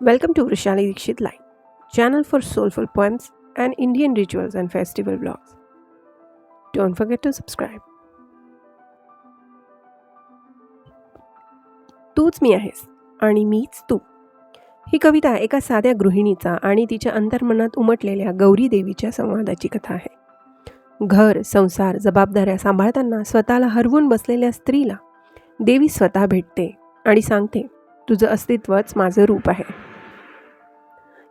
Welcome to Vrishali Dikshit Line, channel for soulful poems and Indian rituals and festival vlogs. Don't forget to subscribe. तूच मी आहेस आणि मीच तू ही कविता एका साध्या गृहिणीचा आणि तिच्या अंतर्मनात उमटलेल्या गौरी देवीच्या संवादाची कथा आहे घर संसार जबाबदाऱ्या सांभाळताना स्वतःला हरवून बसलेल्या स्त्रीला देवी स्वतः भेटते आणि सांगते तुझं अस्तित्वच माझं रूप आहे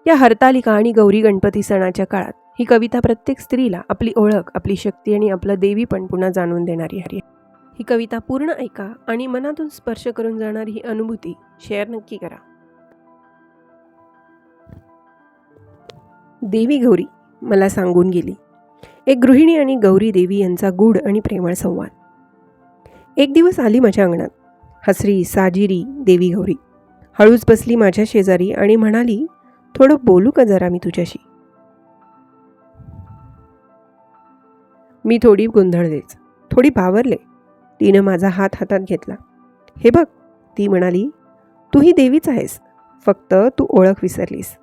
या हरतालिका आणि गौरी गणपती सणाच्या काळात ही कविता प्रत्येक स्त्रीला आपली ओळख आपली शक्ती आणि आपलं देवीपण पुन्हा जाणून देणारी आहे. ही कविता पूर्ण ऐका आणि मनातून स्पर्श करून जाणारी ही अनुभूती शेअर नक्की करा. देवी गौरी मला सांगून गेली. एक गृहिणी आणि गौरी देवी यांचा गूढ आणि प्रेमळ संवाद. एक दिवस आली माझ्या अंगणात. हसरी साजिरी देवी गौरी. हळूच बसली माझ्या शेजारी आणि म्हणाली थोडं बोलू का जरा मी तुझ्याशी? मी थोडी गोंधळलेच थोडी भावरले. तिनं माझा हात हातात घेतला. हे बघ ती म्हणाली तू ही देवीच आहेस. फक्त तू ओळख विसरलीस.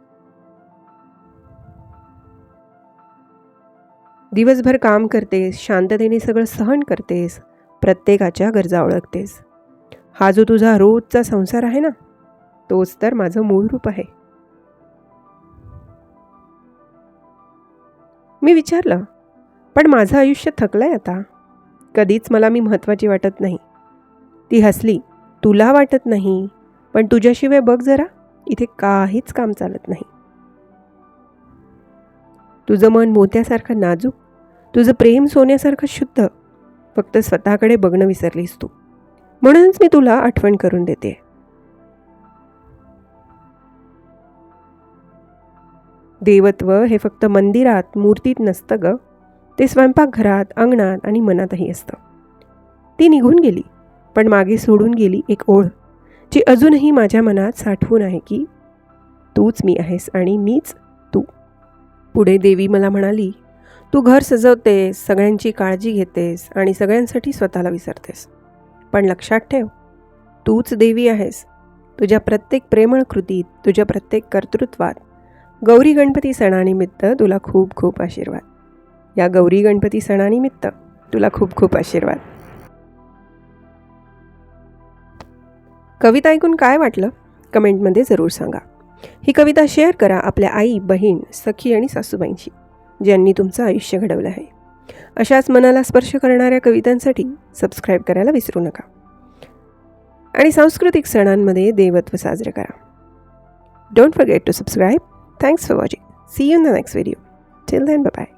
दिवसभर काम करतेस शांततेने सगळं सहन करतेस प्रत्येकाच्या गरजा ओळखतेस. हा जो तुझा रोजचा संसार आहे ना तोच तर माझं मूळ रूप आहे. मी विचारलं पण माझं आयुष्य थकलं आहे आता. कधीच मला मी महत्त्वाची वाटत नाही. ती हसली तुला वाटत नाही पण तुझ्याशिवाय बघ जरा इथे काहीच काम चालत नाही. तुझं मन मोत्यासारखं नाजूक तुझं प्रेम सोन्यासारखं शुद्ध फक्त स्वतःकडे बघणं विसरलीस तू. म्हणूनच मी तुला आठवण करून देते. देवत्व हे फक्त मंदिरात मूर्तीत नसतं ग. ते स्वयंपाकघरात अंगणात आणि मनातही असतं. ती निघून गेली पण मागे सोडून गेली एक ओळ जी अजूनही माझ्या मनात साठवून आहे की तूच मी आहेस आणि मीच तू. पुढे देवी मला म्हणाली तू घर सजवतेस सगळ्यांची काळजी घेतेस आणि सगळ्यांसाठी स्वतःला विसरतेस. पण लक्षात ठेव तूच देवी आहेस. तुझ्या प्रत्येक प्रेमळ कृतीत तुझ्या प्रत्येक कर्तृत्वात गौरी गणपती सणानिमित्त तुला खूप खूप आशीर्वाद. या गौरी गणपती सणानिमित्त तुला खूप खूप आशीर्वाद. कविता ऐकून काय वाटलं? कमेंटमध्ये जरूर सांगा. ही कविता शेअर करा आपल्या आई बहीण सखी आणि सासूबाईंशी ज्यांनी तुमचं आयुष्य घडवलं आहे. अशाच मनाला स्पर्श करणाऱ्या कवितांसाठी सबस्क्राईब करायला विसरू नका. आणि सांस्कृतिक सणांमध्ये देवत्व साजरं करा. Don't forget to subscribe Thanks for watching. See you in the next video. Till then, bye bye.